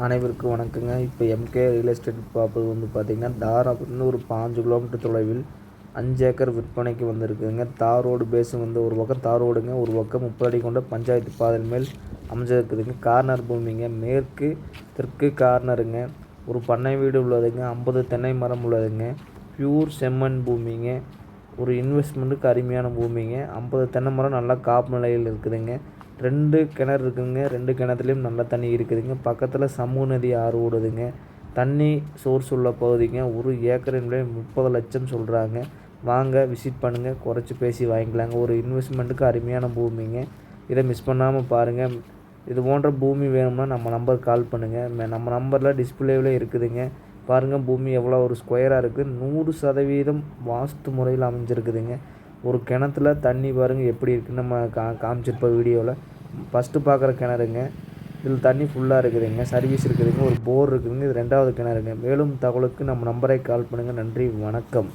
அனைவருக்கும் வணக்கங்க. இப்போ எம்கே ரியல் எஸ்டேட் பார்ப்பது வந்து பார்த்திங்கன்னா தாராபுரத்துலேருந்து ஒரு பாஞ்சு கிலோமீட்டர் தொலைவில் அஞ்சு ஏக்கர் விற்பனைக்கு வந்திருக்குங்க தார் ரோடு பேஸு வந்து ஒரு பக்கம் தார் ரோடுங்க ஒரு பக்கம் முப்பது அடி கொண்ட பஞ்சாயத்து பாதையின் மேல் அமைஞ்சிருக்குதுங்க. கார்னர் பூமிங்க. மேற்கு தெற்கு கார்னருங்க ஒரு பண்ணை வீடு உள்ளதுங்க ஐம்பது தென்னை மரம் உள்ளதுங்க. பியூர் செம்மண் பூமிங்க. ஒரு இன்வெஸ்ட்மெண்ட்டுக்கு அருமையான பூமிங்க. ஐம்பது தென்னை மரம் நல்லா காப்பு நிலையில் இருக்குதுங்க. ரெண்டு கிணறு இருக்குதுங்க. ரெண்டு கிணத்துலையும் நல்ல தண்ணி இருக்குதுங்க. பக்கத்தில் சமூக நதி ஆறு ஓடுதுங்க. தண்ணி சோர்ஸ் உள்ள பகுதிங்க. ஒரு ஏக்கரின் விலை முப்பது லட்சம் சொல்கிறாங்க வாங்க விசிட் பண்ணுங்கள் குறைச்சி பேசி வாங்கிக்கலாங்க. ஒரு இன்வெஸ்ட்மெண்ட்டுக்கு அருமையான பூமிங்க. இதை மிஸ் பண்ணாமல் பாருங்கள் இது போன்ற பூமி வேணும்னா நம்ம நம்பருக்கு கால் பண்ணுங்கள் நம்ம நம்பரில் டிஸ்பிளேவில் இருக்குதுங்க. பாருங்கள் பூமி எவ்வளோ ஒரு ஸ்கொயராக இருக்குது நூறு சதவீதம் வாஸ்து முறையில் அமைஞ்சிருக்குதுங்க. ஒரு கிணத்துல தண்ணி பாருங்கள் எப்படி இருக்குன்னு நம்ம கா காமிச்சிருப்போம் வீடியோவில் ஃபஸ்ட்டு பார்க்குற கிணறுங்க. இதில் தண்ணி ஃபுல்லாக இருக்குதுங்க. சர்வீஸ் இருக்குதுங்க. ஒரு போர் இருக்குதுங்க. இது ரெண்டாவது கிணறுங்க. மேலும் தகவலுக்கு நம்ம நம்பரை கால் பண்ணுங்கள் நன்றி. வணக்கம்.